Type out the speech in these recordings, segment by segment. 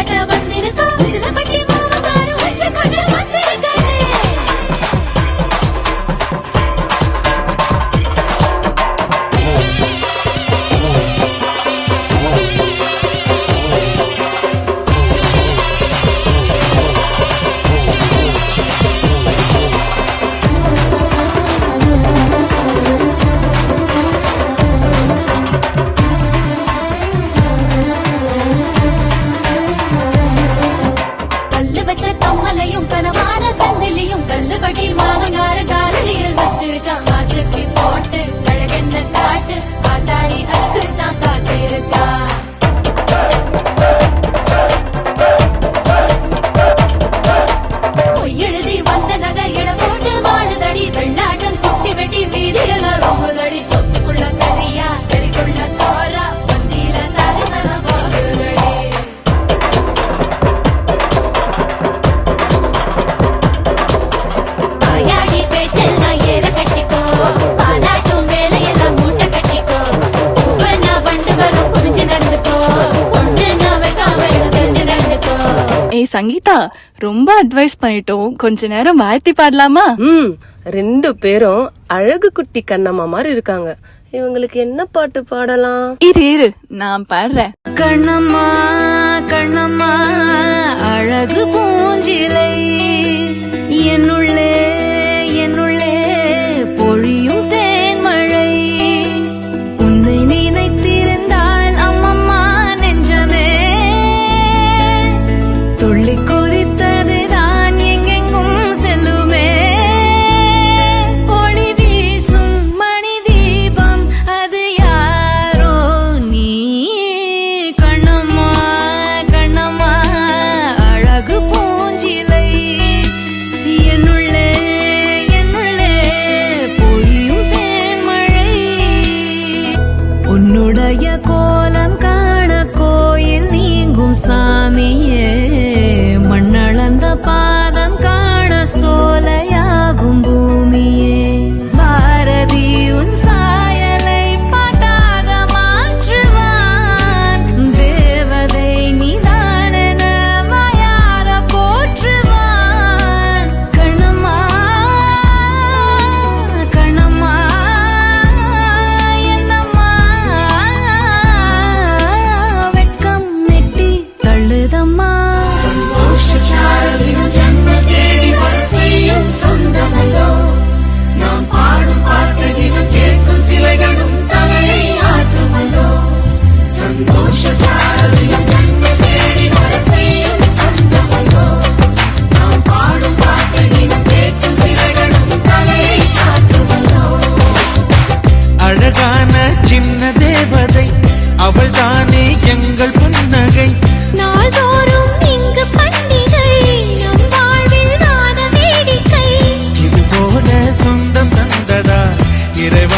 கட்ட வந்திருக்கோம் போட்டு கழகென்ன காட்டு காத்தாடி அதுக்கு தான் சங்கீதா ரொம்ப அட்வைஸ் பண்ணிட்டோம். கொஞ்ச நேரம் வாழ்த்தி பாடலாமா? ம் ரெண்டு பேரும் அழகு குட்டி கண்ணம்மா மாதிரி இருக்காங்க. இவங்களுக்கு என்ன பாட்டு பாடலாம்? இரு இரு நான் பாடுறேன். கண்ணம்மா கண்ணம்மா அழகு பூஞ்சிலை என்னுள்ளே துள்ளி குதித்தது தான் எங்கெங்கும் செல்லுமே ஒளி வீசும் மணி தீபம் அது யாரோ நீ கண்ணம்மா கண்ணம்மா அழகு பூஞ்சிலை என்னுள்ளே என்னுள்ளே பொழியும் தேன்மழை உன்னுடைய கோலம் காண கோயில் நீங்கும் சாமியே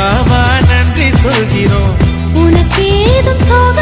இறைவாவா நன்றி சொல்கிறோம். உனக்கு ஏதும் சோக